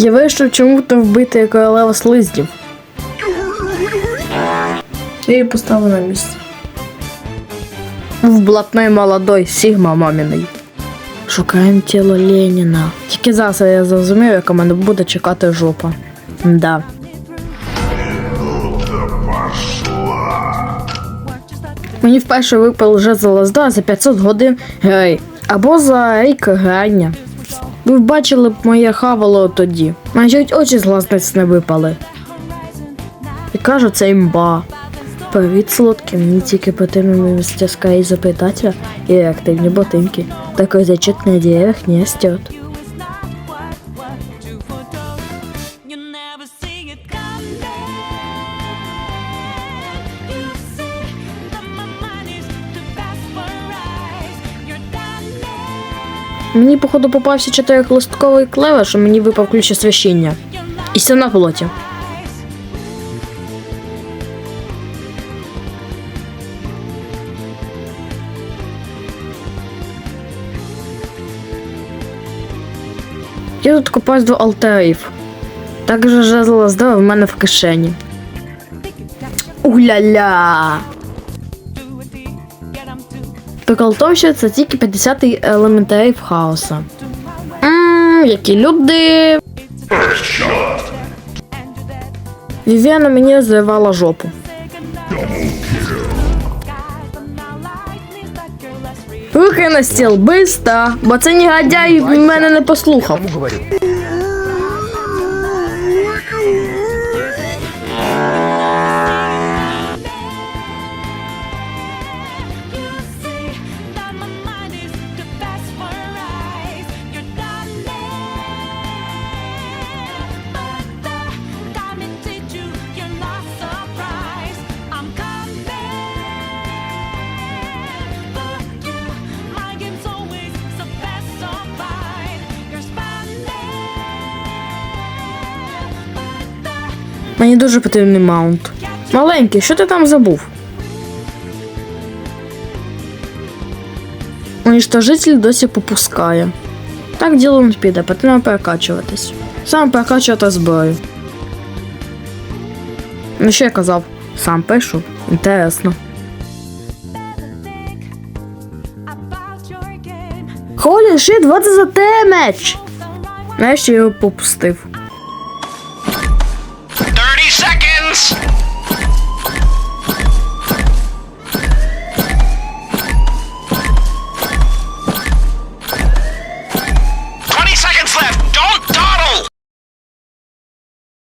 Я вирішив чому-то вбити королеву слизнів. Я її поставив на місце. В блатной молодой, Сігма маміний. Шукаємо тіло Леніна. Тільки зараз я зрозумів, яка мене буде чекати жопа. Да. Мені вперше випав вже залазда за 500 годин гей. Або за рік грання. Ви бачили б моє хавало тоді. Навіть очі з глазниць не випали. І кажу, це імба. Привіт, солодкі, мені тільки потрібно мастерська і запитателя і активні ботинки. Такой зачет на деревьях не растет. Never see it come You Мені, походу, попався чотирихлистковий клевер, що мені випав ключ освящення. І все на плоті. Я тут копаюсь до алтарів. Також жезл здав в мене в кишені. Уля-ля! Що це тільки 50 елементарів хаоса. Ммм, які люди. Вівіана мені зривала жопу. Руки на стіл, биста, бо це негодяй мене не послухав. Мені дуже потрібний маунт. Маленький, що ти там забув? Уничтожитель досі попускає. Так діло не піде, потрібно перекачуватись. Сам перекачувати зброю. Ну що я казав? Сам пишу. Інтересно. Холі is a damage? The right Нарешті я його попустив.